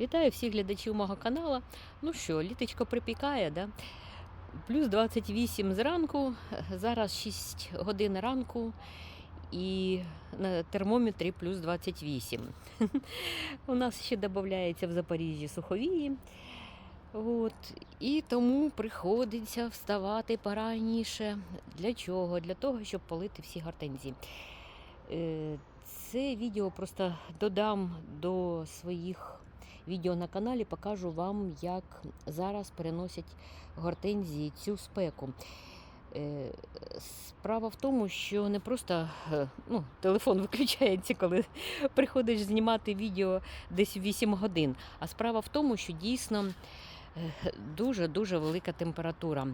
Вітаю всіх глядачів мого каналу. Ну що, літочко припікає, да? Плюс 28 зранку, зараз 6 годин ранку і на термометрі плюс 28. У нас ще додається в Запоріжжі суховії. От, і тому приходиться вставати пораніше. Для чого? Для того, щоб полити всі гортензії. Е, Це відео просто додам до своїх відео на каналі, покажу вам, як зараз переносять гортензії цю спеку. Е, Справа в тому, що не просто е, ну, телефон виключається, коли приходиш знімати відео десь 8 годин. А справа в тому, що дійсно е, дуже-дуже велика температура.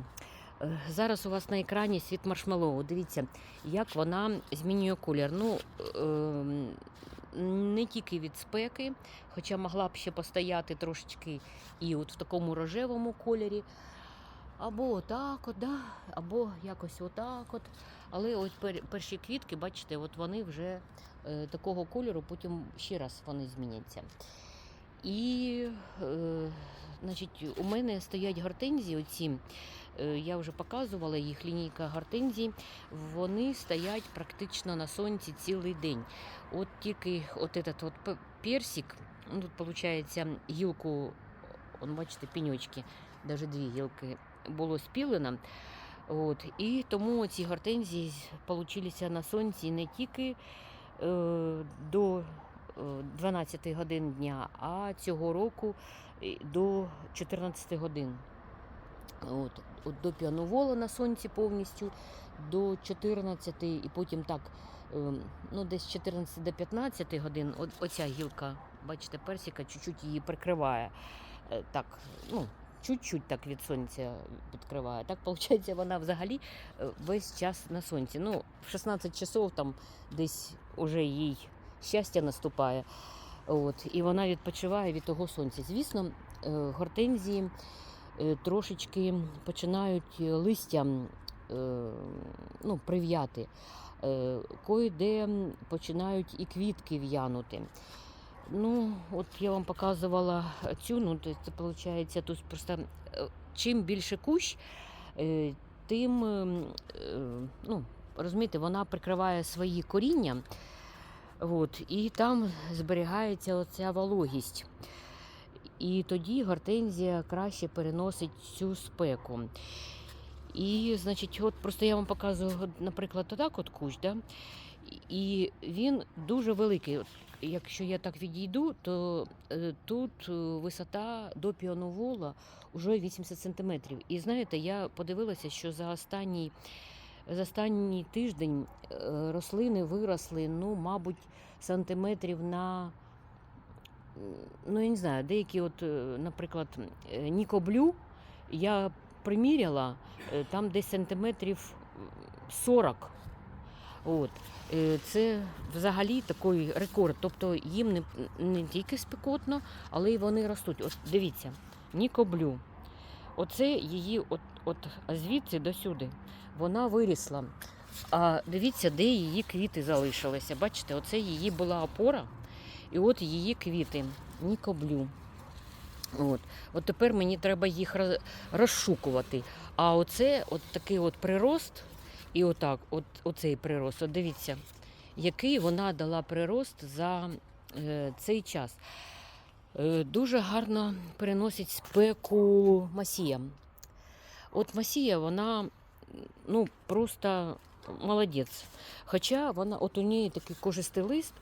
Зараз у вас на екрані світ маршмеллоу. Дивіться, як вона змінює колір. Ну, ем, не тільки від спеки, хоча могла б ще постояти трошечки і от в такому рожевому кольорі. Або отак, от, да, або якось отак. от. Але от перші квітки, бачите, от вони вже е, такого кольору, потім ще раз вони зміняться. І е, значить, у мене стоять гортензії, оці, я вже показувала їх лінійка гортензій, вони стоять практично на сонці цілий день. От тільки от этот от персик, ну, тут виходить гілку, он, бачите, пеньочки, навіть дві гілки було спілено. От, і тому ці гортензії получилися на сонці не тільки е, до е, 12 годин дня, а цього року е, до 14 годин. От, от до піановола на сонці повністю, до 14 і потім так, е, ну десь з 14 до 15 годин, от, оця гілка, бачите, персика чуть-чуть її прикриває. Е, Так, ну, чуть-чуть так від сонця підкриває. Так, виходить, вона взагалі е, весь час на сонці. Ну, в 16 часов там десь уже їй щастя наступає. От, і вона відпочиває від того сонця. Звісно, е, гортензії е, трошечки починають е, листя е, ну, прив'яти. Е, Кое-де починають і квітки в'янути. Ну, от я вам показувала цю, ну, це виходить, тут просто е, чим більше кущ, е, тим, е, ну, розумієте, вона прикриває свої коріння, от, і там зберігається оця вологість. І тоді гортензія краще переносить цю спеку. І, значить, от просто я вам показую, наприклад, отак от кущ, да? і він дуже великий. От, якщо я так відійду, то е, тут е, висота до піоновола вже 80 сантиметрів. І знаєте, я подивилася, що за останній, за останній тиждень е, рослини виросли, ну, мабуть, сантиметрів на. Ну, я не знаю, деякі, от, е, наприклад, е, Нікоблю я приміряла, е, там десь сантиметрів 40. От. Це взагалі такий рекорд. Тобто їм не, не тільки спекотно, але й вони ростуть. От дивіться, Нікоблю. Оце її, от, от звідси до сюди, вона вирісла. А дивіться, де її квіти залишилися. Бачите, оце її була опора, і от її квіти. Нікоблю. От. От тепер мені треба їх розшукувати. А оце от такий от прирост, і отак, от, оцей прирост. От дивіться, який вона дала прирост за е, цей час. Е, дуже гарно переносить спеку масія. От масія, вона ну, просто молодець. Хоча вона, от у неї такий кожистий лист,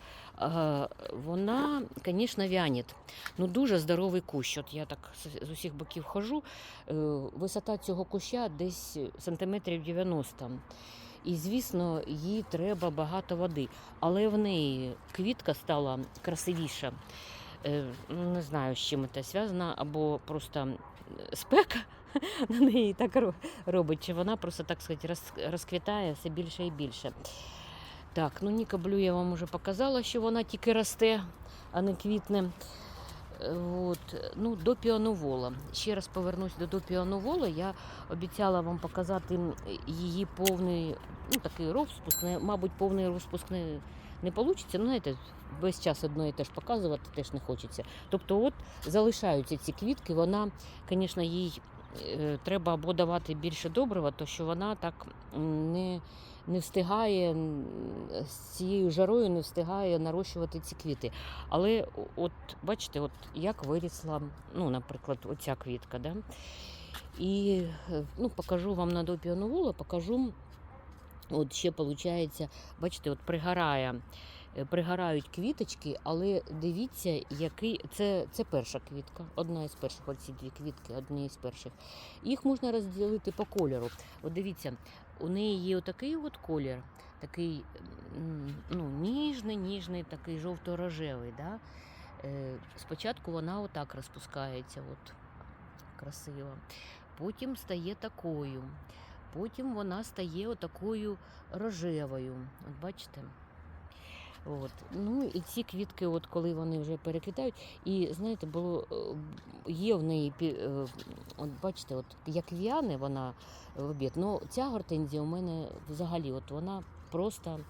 вона, звісно, вянет. Ну, дуже здоровий кущ. От я так з- з усіх боків хожу. Е, Висота цього куща десь сантиметрів 90. І, звісно, їй треба багато води. Але в неї квітка стала красивіша. Е, ну, Не знаю, з чим це зв'язано, або просто спека на неї так робить, чи вона просто, так сказати, розквітає все більше і більше. Так, ну Ніка Блю я вам вже показала, що вона тільки росте, а не квітне. От, ну, до піановола. Ще раз повернусь до, до піановола. Я обіцяла вам показати її повний, ну такий розпуск. Мабуть, повний розпуск не, не вийде. Ну, знаєте, весь час одно і те показувати теж не хочеться. Тобто, от залишаються ці квітки. Вона, звісно, їй треба або давати більше добрива, то що вона так не, не встигає з цією жарою, не встигає нарощувати ці квіти. Але от бачите, от як вирісла, ну, наприклад, оця квітка. Да? І е, ну, покажу вам на допіоноволу, покажу. От ще виходить, бачите, от пригорає, е, пригорають квіточки, але дивіться, який це, це перша квітка, одна із перших, оці дві квітки, одні із перших. Їх можна розділити по кольору. От дивіться, у неї є отакий от колір, такий ну, ніжний, ніжний, такий жовто-рожевий. Да? Е, Спочатку вона отак розпускається, от, красиво. Потім стає такою. Потім вона стає отакою рожевою. От бачите? От. Ну і ці квітки, от коли вони вже переквітають, і знаєте, було е, є в неї е, от бачите, от як в'яне вона обід. Ну ця гортензія у мене взагалі, от вона просто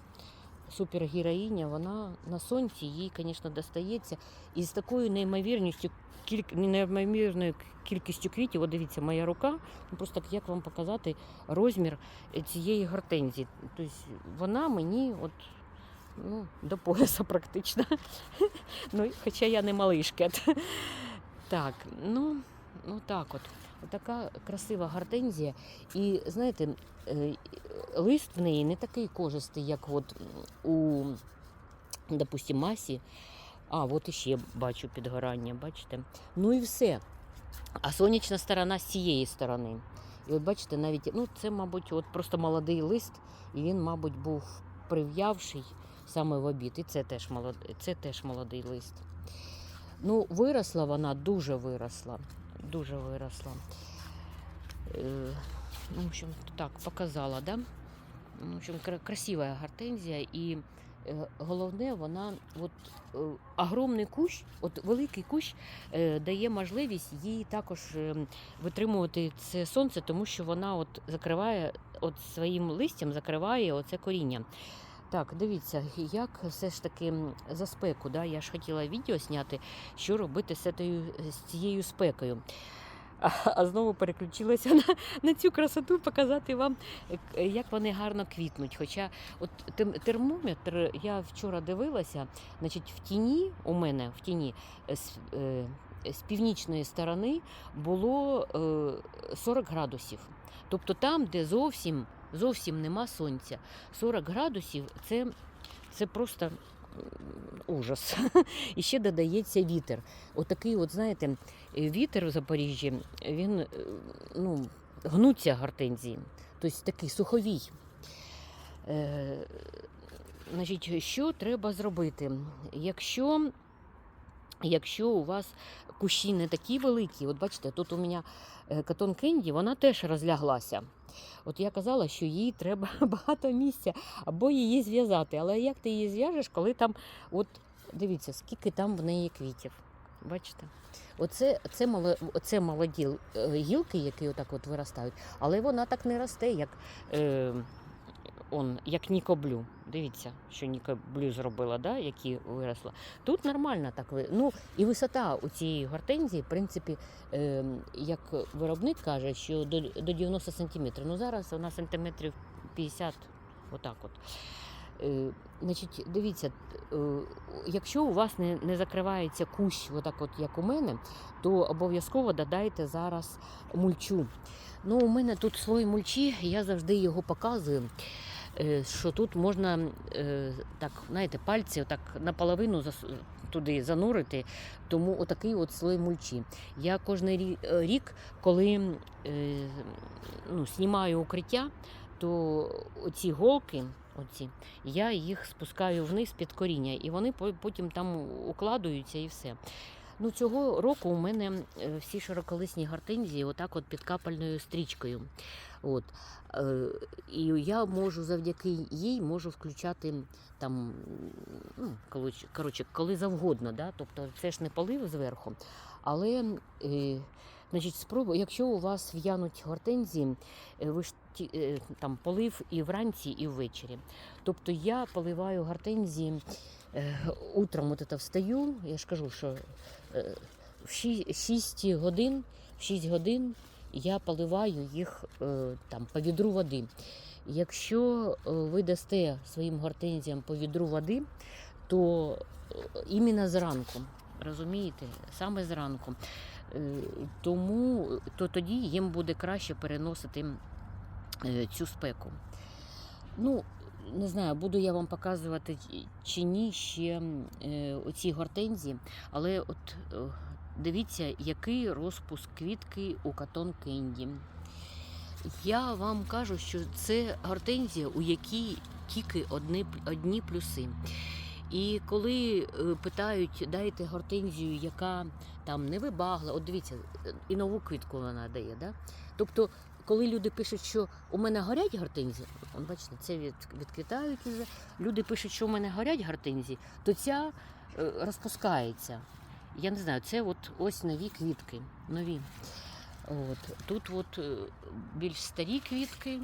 супергероїня, вона на сонці, їй, звісно, достається. І з такою неймовірністю, кіль... неймовірною кількістю квітів, от дивіться, моя рука, ну, просто як вам показати розмір е, цієї гортензії. Тобто вона мені от, ну, до пояса практично. ну, хоча я не малишка. так, ну, ну так от. Така красива гортензія. І знаєте, е, лист в неї не такий кожистий, як от у, допустим, масі. А, от іще бачу підгорання, бачите? Ну і все. А сонячна сторона з цієї сторони. І от бачите, навіть ну, це, мабуть, от просто молодий лист, і він, мабуть, був прив'явший саме в обід. І це теж молодий, це теж молодий лист. Ну, виросла вона, дуже виросла. Дуже виросла. Е, ну, в общем, так, показала, да? Ну, В общем, кра- красивая гортензія і е, головне, вона от е, огромний кущ, от великий кущ дає можливість їй також витримувати це сонце, тому що вона от закриває от своїм листям закриває оце коріння. Так, дивіться, як все ж таки за спеку. Да? Я ж хотіла відео зняти, що робити з, цією, з цією спекою. А, а знову переключилася на, на цю красоту, показати вам, е, як вони гарно квітнуть. Хоча от термометр я вчора дивилася, значить, в тіні у мене в тіні е, з, е, з північної сторони було е, 40 градусів. Тобто там, де зовсім, зовсім нема сонця, 40 градусів це, це просто ужас. І ще додається вітер. Отакий, от, знаєте, вітер в Запоріжжі, він е, ну, гнуться гортензії, тобто такий суховій. Е, значить, що треба зробити? Якщо, якщо у вас кущі не такі великі, от бачите, тут у мене е, катон Кенді, вона теж розляглася. От я казала, що їй треба багато місця або її зв'язати. Але як ти її зв'яжеш, коли там, от дивіться, скільки там в неї квітів. Бачите? Оце це, мало, це молоді е, гілки, які отак от виростають, але вона так не росте, як, е, он, як Нікоблю. Дивіться, що Нікоблю зробила, да, які виросла. Тут нормально так. ви- Ну, і висота у цієї гортензії, в принципі, е, як виробник каже, що до, до 90 сантиметрів. Ну зараз вона сантиметрів 50, отак от. Е, значить, дивіться, е, якщо у вас не, не закривається кущ, отак от як у мене, то обов'язково додайте зараз мульчу. Ну, у мене тут слой мульчі, я завжди його показую. Е, Що тут можна е, так, знаєте, пальці отак наполовину туди занурити, тому отакий от слой мульчі. Я кожен рік, коли е, ну, знімаю укриття, то оці голки, оці, я їх спускаю вниз під коріння, і вони потім там укладуються і все. Ну, цього року у мене всі широколисні гортензії отак от під капельною стрічкою. От. Е, І я можу завдяки їй можу включати там, ну, коротше- коли завгодно. Да? Тобто це ж не полив зверху. Але е, значить, спробуй, якщо у вас в'януть гортензії, е, ви ж е, там полив і вранці, і ввечері. Тобто я поливаю гортензії е, утром от это встаю, я ж кажу, що е, в 6 годин, в 6 годин я поливаю їх е, там по відру води. Якщо е, ви дасте своїм гортензіям по відру води, то е, іменно зранку, розумієте, саме зранку. Тому то тоді їм буде краще переносити цю спеку. Ну, не знаю, буду я вам показувати чи- ні ще оці гортензії, але от дивіться, який розпуск квітки у катон кенді. Я вам кажу, що це гортензія, у якій тільки одні, одні плюси. І коли е, питають, дайте гортензію, яка там не вибагла, от дивіться, е, і нову квітку вона дає. Да? Тобто, коли люди пишуть, що у мене горять гортензії, от бачите, це від, відквітають уже. Люди пишуть, що у мене горять гортензії, то ця е, розпускається. Я не знаю, це от ось нові квітки. Нові. От. Тут от е, більш старі квітки,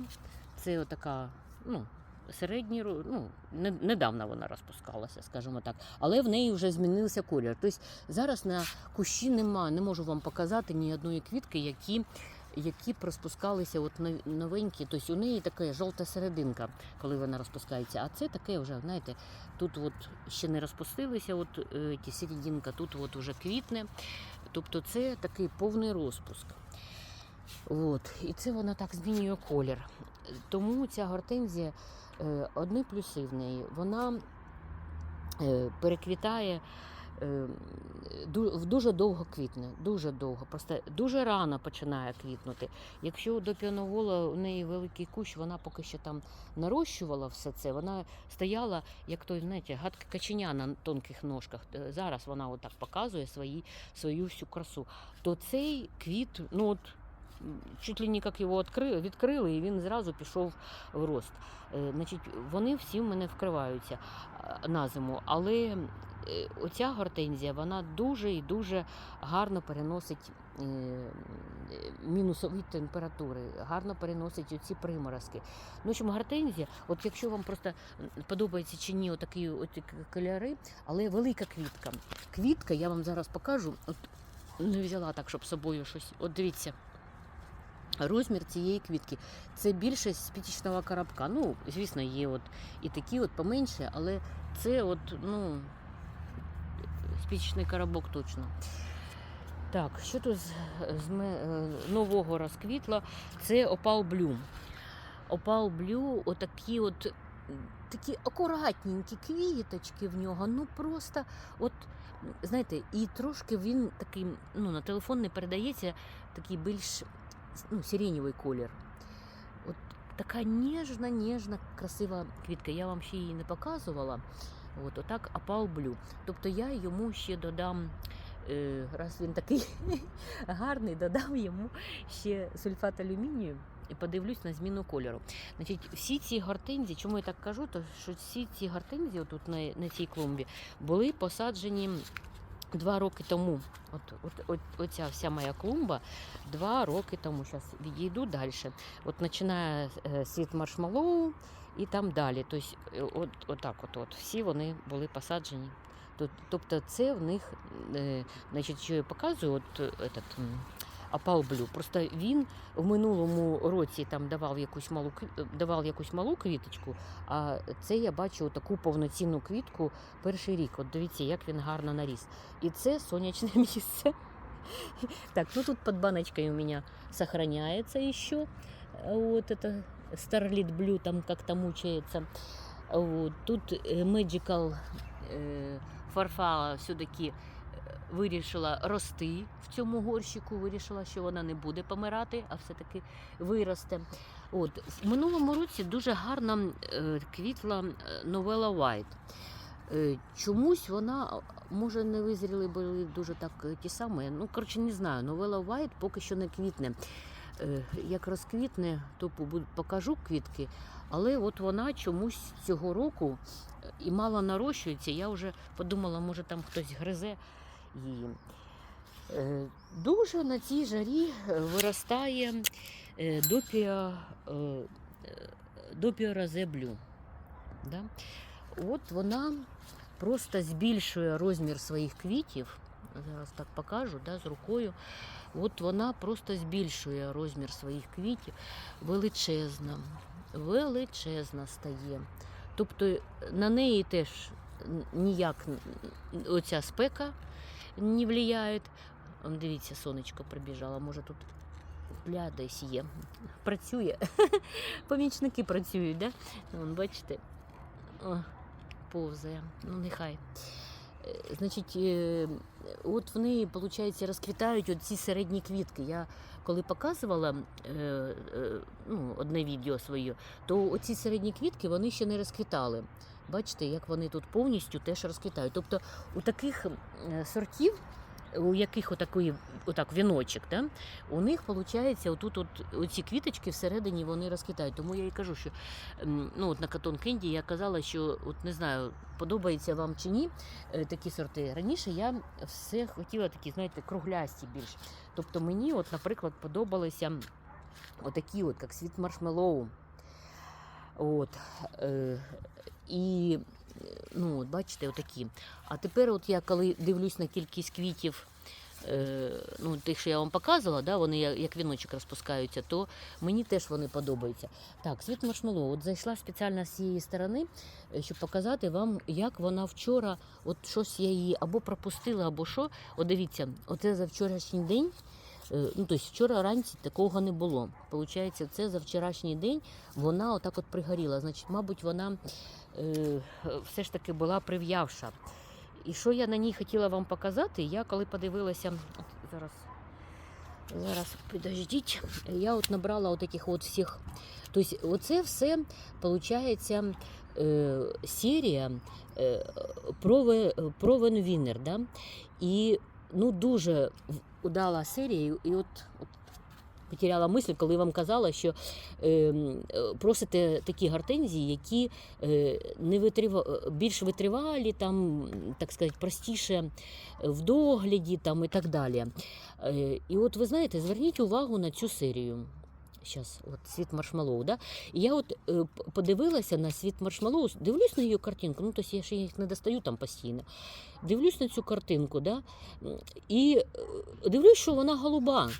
це така, ну, середні, ну, не, недавно вона розпускалася, скажімо так. Але в неї вже змінився колір. Тобто зараз на кущі нема, не можу вам показати ні одної квітки, які, які розпускалися от новенькі. Тобто у неї така жовта серединка, коли вона розпускається. А це таке вже, знаєте, тут от ще не розпустилися, от е, ті серединка, тут от уже квітне. Тобто це такий повний розпуск. От. І це вона так змінює колір. Тому ця гортензія, е, одні плюси в неї, вона е, переквітає дуже довго квітне, дуже довго, просто дуже рано починає квітнути. Якщо до піоновола у неї великий кущ, вона поки що там нарощувала все це, вона стояла, як той, знаєте, гадка каченя на тонких ножках. Е, Зараз вона отак показує свої, свою всю красу. То цей квіт, ну от чуть ли не як його відкрили, і він зразу пішов в рост. Е, Значить, вони всі в мене вкриваються на зиму, але е, оця гортензія вона дуже і дуже гарно переносить е, е, мінусові температури, гарно переносить оці приморозки. Ну, общем, гортензія, от якщо вам просто подобається чи ні отакі оті к- кольори, але велика квітка. Квітка, я вам зараз покажу. От не взяла так, щоб собою щось. От дивіться. Розмір цієї квітки це більше спічечного коробка. Ну, звісно, є от і такі от поменше, але це от, ну, спічечний коробок точно. Так, що тут з, з е, нового розквітло? Це опал блю. Опал блю, отакі от такі акуратненькі квіточки в нього. Ну просто, от, знаєте, і трошки він такий, ну, на телефон не передається, такий більш ну, сиреневий колір. От така ніжна, ніжна, красива квітка. Я вам ще її не показувала. От, отак опал блю. Тобто я йому ще додам, е, раз він такий гарний, додам йому ще сульфат алюмінію і подивлюсь на зміну кольору. Значить, всі ці гортензії, чому я так кажу, то що всі ці гортензії тут на, на цій клумбі були посаджені два роки тому. От, от, от, оця вся моя клумба два роки тому. Зараз відійду далі. От починає е, світ маршмалоу і там далі. Тобто, е, от, отак от, от всі вони були посаджені. Тобто це в них, е, значить, що я показую, от этот, м, Апал Блю. Просто він в минулому році там давав якусь малу кві- давав якусь малу квіточку, а це я бачу таку повноцінну квітку перший рік. От дивіться, як він гарно наріс. І це сонячне місце. Так, ну тут под баночкой у меня сохраняется еще. Вот это Starlit Blue там как-то мучается. Вот. Тут э, Magical э, фарфала все-таки вирішила рости в цьому горщику, вирішила, що вона не буде помирати, а все-таки виросте. От. В минулому році дуже гарно е, квітла е, Новела White. Е, Чомусь вона, може, не визріли були дуже так ті самі. Ну, коротше, не знаю. Новела White поки що не квітне. Як розквітне, то покажу квітки. Але от вона чомусь цього року і мало нарощується. Я вже подумала, може там хтось гризе її. Е, Дуже на цій жарі е, виростає е, допія, е, е, допія розеблю. Да? От вона просто збільшує розмір своїх квітів. Зараз так покажу да, з рукою. От вона просто збільшує розмір своїх квітів. Величезна, величезна стає. Тобто на неї теж ніяк оця спека не впливає. Дивіться, сонечко прибіжало, може тут пля десь є. Працює. Помічники працюють, да? Вон, бачите, О, повзає. Ну, нехай. Е, Значить, е, от в неї, виходить, розквітають ці середні квітки. Я коли показувала е, ну, одне відео своє, то оці середні квітки вони ще не розквітали. Бачите, як вони тут повністю теж розквітають. Тобто у таких е, сортів, у яких отакий, отак віночок, да, у них виходить, отут от, оці квіточки всередині вони розквітають. Тому я і кажу, що ну, от на Катон Кенді я казала, що от не знаю, подобається вам чи ні е, такі сорти. Раніше я все хотіла такі, знаєте, круглясті більш. Тобто мені, от, наприклад, подобалися отакі, от, як світ маршмеллоу. От, е, і ну, от, бачите, отакі. А тепер, от я коли дивлюсь на кількість квітів, е, ну, тих, що я вам показувала, да, вони як віночок розпускаються, то мені теж вони подобаються. Так, світ маршмеллоу. От зайшла спеціально з цієї сторони, е, щоб показати вам, як вона вчора, от щось я її або пропустила, або що. От дивіться, оце за вчорашній день. е, Ну, тобто вчора вранці такого не було. Получається, це за вчорашній день вона отак от пригоріла. Значить, мабуть, вона все ж таки була прив'явша. І що я на ній хотіла вам показати, я коли подивилася, зараз, зараз підождіть, я от набрала от таких от всіх. Тобто, оце все, виходить, е, серія е, про, Ве- да? І ну, дуже удала серія. І от, от потеряла мисль, коли вам казала, що е, просите такі гортензії, які е, не витрива, е, більш витривалі, там, так сказати, простіше в догляді там, і так далі. Е, і от ви знаєте, зверніть увагу на цю серію. Щас, от світ маршмеллоу, да? І я от е, подивилася на світ маршмеллоу, дивлюсь на її картинку, ну тобто я ще їх не достаю там постійно. Дивлюсь на цю картинку, да? і е, дивлюсь, що вона голуба.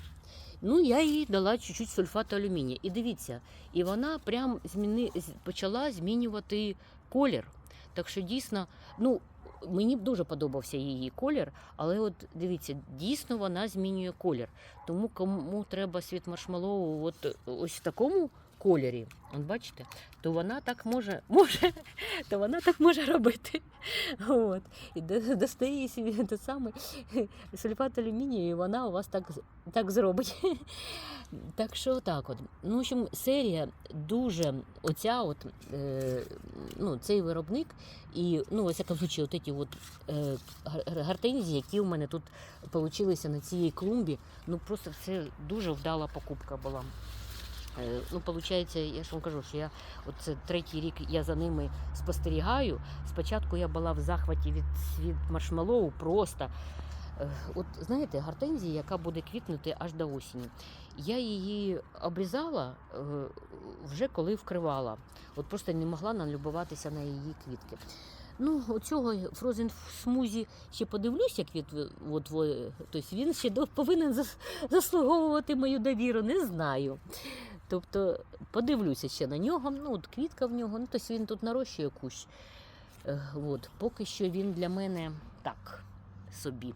Ну, я їй дала чуть-чуть сульфату алюмінія. І дивіться, і вона прям зміни, почала змінювати колір. Так що дійсно, ну, мені б дуже подобався її колір, але от дивіться, дійсно вона змінює колір. Тому кому треба світ маршмеллоу от ось в такому кольорі, от бачите, то вона так може, може, то вона так може робити. От. І достає те саме сульфат алюмінію, і вона у вас так, так зробить. Так що так от. Ну, в общем, серія дуже оця, от, е, ну, цей виробник, і ну, ось якому случаю, от ці от, е, гар- гортензії, які у мене тут получилися на цій клумбі, ну просто це дуже вдала покупка була. Е, Ну, виходить, я ж вам кажу, що я от це третій рік я за ними спостерігаю. Спочатку я була в захваті від, від маршмеллоу просто. Е, От знаєте, гортензія, яка буде квітнути аж до осені. Я її обрізала е, вже коли вкривала. От просто не могла налюбуватися на її квітки. Ну, оцього Frozen смузі ще подивлюсь, як від от, тобто він ще повинен заслуговувати мою довіру, не знаю. Тобто подивлюся ще на нього. Ну, от квітка в нього, ну тобто він тут нарощує кущ. Е, От, поки що він для мене так собі.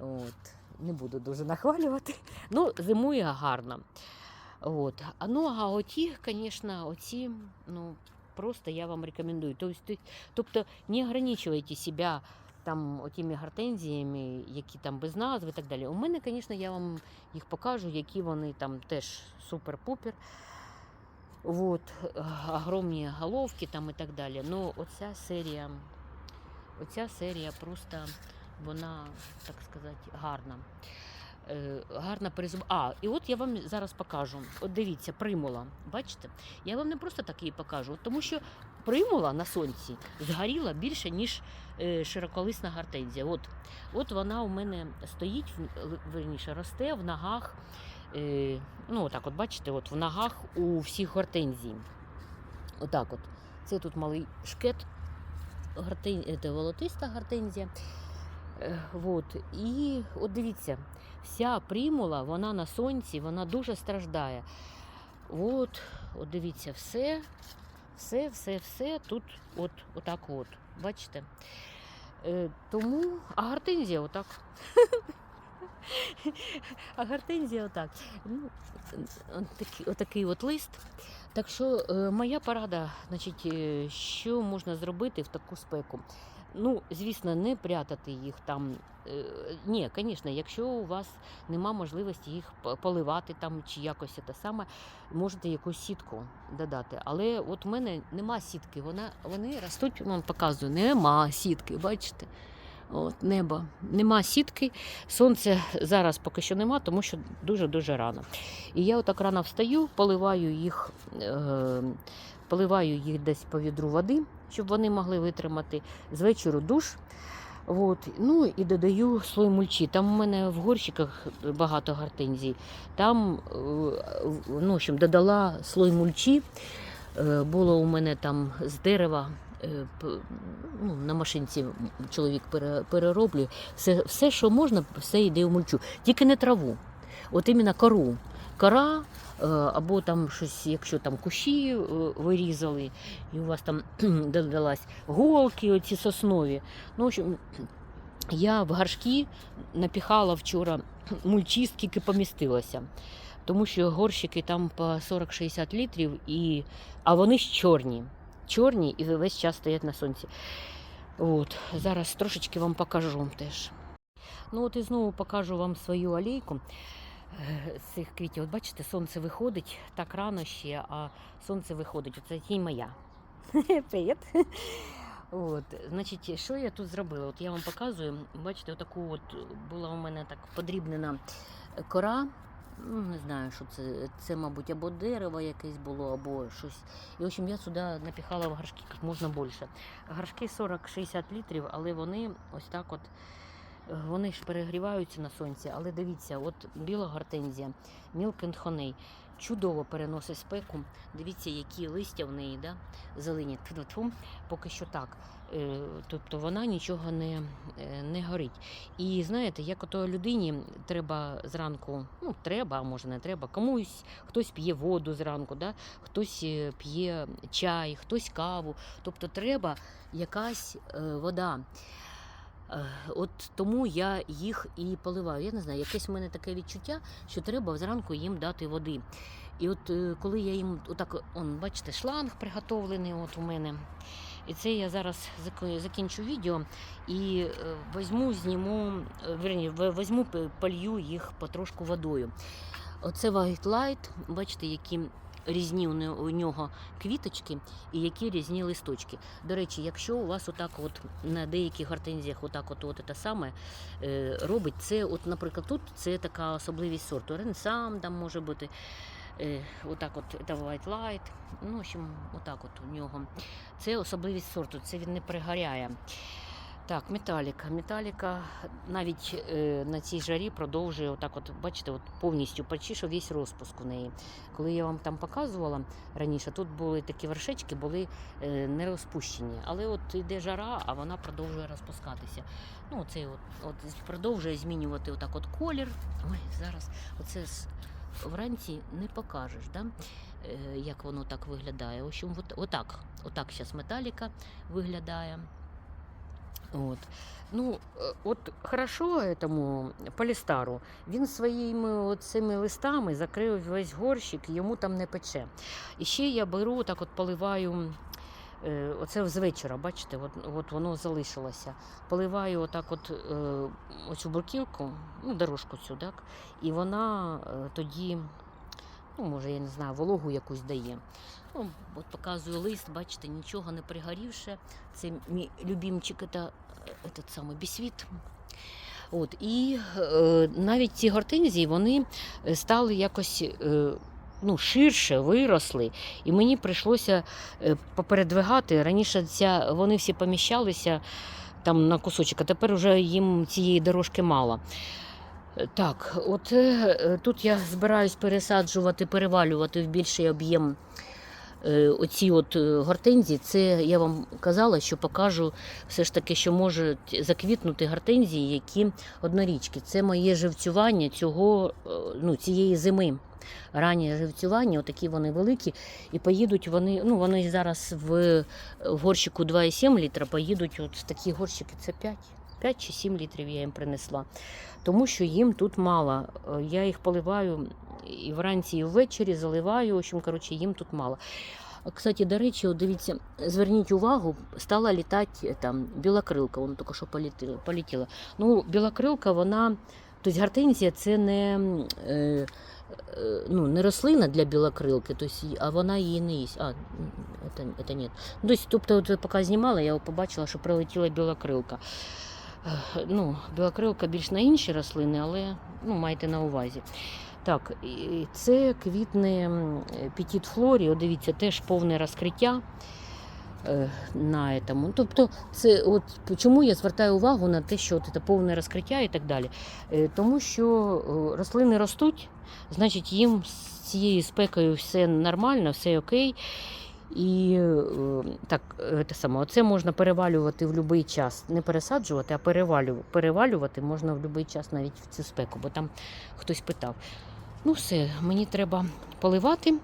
От, не буду дуже нахвалювати. Ну, зимує гарно. От. А ну, а оті, звісно, оці, ну, просто я вам рекомендую. Тобто, тобто не ограничивайте себе там отими гортензіями, які там без назви і так далі. У мене, звісно, я вам їх покажу, які вони там теж супер-пупер. Вот, огромні головки там і так далі. Ну, оця серія оця серія просто вона, так сказати, гарна. Е, гарна перезуб. А, і от я вам зараз покажу. От дивіться, примула. Бачите? Я вам не просто так її покажу, тому що примула на сонці згоріла більше, ніж широколисна гортензія. От, от вона у мене стоїть, верніше, росте в ногах. Е, ну, отак, от бачите, от в ногах у всіх гортензій. Отак от. Це тут малий шкет, гортен... волотиста гортензія. Е, Вот. І от дивіться, вся примула, вона на сонці, вона дуже страждає. От, от дивіться, все, все, все, все тут от, отак от. Бачите? Е, тому, а гортензія отак. А гортензія отак. Ну, от такий, отакий от лист. Так що е, моя порада, значить, е, що можна зробити в таку спеку? Ну, звісно, не прятати їх там. Е, ні, звісно, якщо у вас нема можливості їх поливати там чи якось те саме, можете якусь сітку додати. Але от в мене нема сітки, вона, вони ростуть, вам показую, нема сітки, бачите? От, небо. Нема сітки, сонця зараз поки що нема, тому що дуже-дуже рано. І я отак рано встаю, поливаю їх, е, поливаю їх десь по відру води, щоб вони могли витримати. З вечору душ. От. Ну і додаю слой мульчі. Там у мене в горщиках багато гортензій. Там е, ну, общем, додала слой мульчі. Е, Було у мене там з дерева. е, Ну, на машинці чоловік пере- перероблює. Все, все, що можна, все йде в мульчу. Тільки не траву. От іменно кору. Кора е, або там щось, якщо там кущі е, вирізали, і у вас там додалась голки, оці соснові. Ну, в общем, я в горшки напіхала вчора мульчі, скільки помістилося. Тому що горщики там по 40-60 літрів, і... а вони ж чорні. Чорні і весь час стоять на сонці. От, зараз трошечки вам покажу теж. Ну от і знову покажу вам свою алейку е, цих квітів. От бачите, сонце виходить так рано ще, а сонце виходить. Оце тінь моя. Привіт. От, значить, що я тут зробила? От я вам показую. Бачите, отаку от була у мене так подрібнена кора. Ну, не знаю, що це. Це, мабуть, або дерево якесь було, або щось. І в общем, я сюди напіхала в горшки як можна більше. Горшки 40-60 літрів, але вони ось так от. Вони ж перегріваються на сонці, але дивіться, от біла гортензія, and чудово переносить спеку. Дивіться, які листя в неї, да? зелені. Тьфу-тьфу. Поки що так. Е, Тобто вона нічого не, е, не горить. І знаєте, як ото людині треба зранку, ну треба, а може не треба, комусь хтось п'є воду зранку, да? хтось е, п'є чай, хтось каву. Тобто треба якась вода. Е, От тому я їх і поливаю. Я не знаю, якесь в мене таке відчуття, що треба зранку їм дати води. І от е, коли я їм отак, он, бачите, шланг приготовлений от у мене. І це я зараз закінчу відео і е, візьму, зніму, верні, візьму, полью їх потрошку водою. Оце White Light, бачите, які різні у нього квіточки і які різні листочки. До речі, якщо у вас отак от на деяких гортензіях отак от, от те саме е, робить, це, от, наприклад, тут це така особливість сорту. Ренсам там може бути. Е, отак от White Light. Ну, в общем, отак от у нього. Це особливість сорту, це він не пригоряє. Так, металіка. Металіка навіть е, на цій жарі продовжує отак, от, бачите, от повністю почишу весь розпуск у неї. Коли я вам там показувала раніше, тут були такі вершечки, були е, не розпущені. Але от йде жара, а вона продовжує розпускатися. Ну, це от, от продовжує змінювати отак от колір. Ой, зараз оце вранці не покажеш, да? е, як воно так виглядає. В общем, от, отак, отак зараз металіка виглядає. От. Ну, е, от хорошо этому полістару. Він своїми цими листами закрив весь горщик, йому там не пече. І ще я беру, так от поливаю. е, Оце з вечора, бачите, от, от воно залишилося. Поливаю отак от е, оцю буркілку, ну, дорожку цю, так, і вона е, тоді Ну, може, я не знаю, вологу якусь дає. Ну, от показую лист, бачите, нічого не пригорівше. Це мій любимчик, це, этот самий бісвіт. От, і е, навіть ці гортензії вони е, стали якось е, ну, ширше, виросли. І мені прийшлося е, попередвигати. Раніше ця, вони всі поміщалися там на кусочок, а тепер вже їм цієї дорожки мало. Так, от е, е, тут я збираюсь пересаджувати, перевалювати в більший об'єм е, оці от гортензії. Це я вам казала, що покажу все ж таки, що можуть заквітнути гортензії, які однорічки. Це моє живцювання цього, ну, цієї зими. Раннє живцювання, отакі вони великі, і поїдуть вони, ну вони зараз в горщику 2,7 літра, поїдуть от в такі горщики, це 5, 5 чи 7 літрів я їм принесла. Тому що їм тут мало. Е, Я їх поливаю і вранці, і ввечері заливаю. В общем, коротше, їм тут мало. Кстати, до речі, от дивіться, зверніть увагу, стала літати е, там білокрилка, вона тільки що полетіла. Ну, білокрилка, вона, тобто гортензія це не, е, е, ну, не рослина для білокрилки, тобто, а вона її не їсть. А, це, це ні. Ну, тобто, от, поки знімала, я побачила, що прилетіла білокрилка. Ну, білокрилка більш на інші рослини, але ну, майте на увазі. Так, це квітне Петіт Флорі, от дивіться, теж повне розкриття е, на этому. Тобто, це от чому я звертаю увагу на те, що от це повне розкриття і так далі. Е, Тому що рослини ростуть, значить їм з цією спекою все нормально, все окей. І е, так, те саме, це можна перевалювати в будь-який час. Не пересаджувати, а перевалювати. Перевалювати можна в будь-який час навіть в цю спеку, бо там хтось питав. Ну, все, мені треба поливати.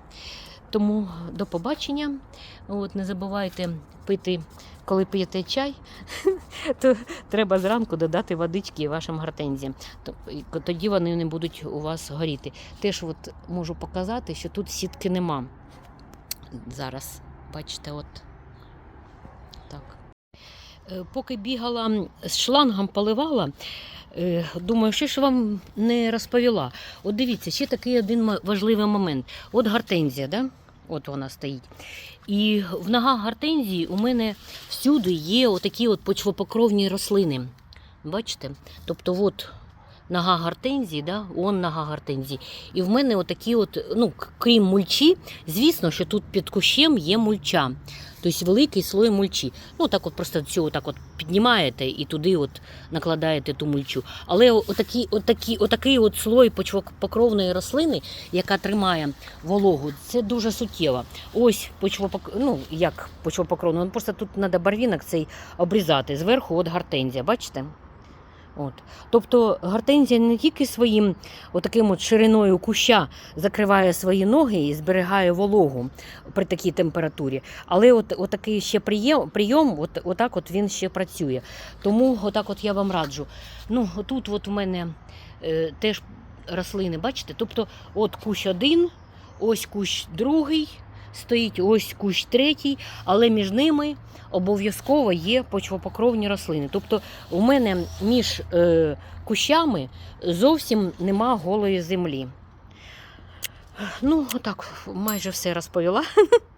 Тому до побачення. От, не забувайте пити, коли п'єте чай, то треба зранку додати водички вашим гортензіям. То- Тоді вони не будуть у вас горіти. Теж от можу показати, що тут сітки нема. Зараз, бачите, от так. Е, Поки бігала з шлангом поливала, е, думаю, що ж вам не розповіла. От дивіться, ще такий один важливий момент. От гортензія, да? от вона стоїть. І в ногах гортензії у мене всюди є отакі от почвопокровні рослини. Бачите? Тобто, от нога гортензії, да? он нога гортензії. І в мене отакі, от, ну, крім мульчі, звісно, що тут під кущем є мульча. Тобто великий слой мульчі. Ну, так от просто цю отак от піднімаєте і туди от накладаєте ту мульчу. Але отакі, отакі, отакий от слой почвопокровної рослини, яка тримає вологу, це дуже суттєво. Ось почвопок... ну, як почвопокровна, ну, просто тут треба барвінок цей обрізати. Зверху от гортензія, бачите? От. Тобто гортензія не тільки своїм отаким от шириною куща закриває свої ноги і зберігає вологу при такій температурі, але от, отакий ще прийом, прийом от, отак от він ще працює. Тому отак от я вам раджу. Ну, тут от у мене е, теж рослини, бачите? Тобто, от кущ один, ось кущ другий, стоїть ось кущ третій, але між ними обов'язково є почвопокровні рослини. Тобто, у мене між е, кущами зовсім нема голої землі. Ну, отак, майже все розповіла.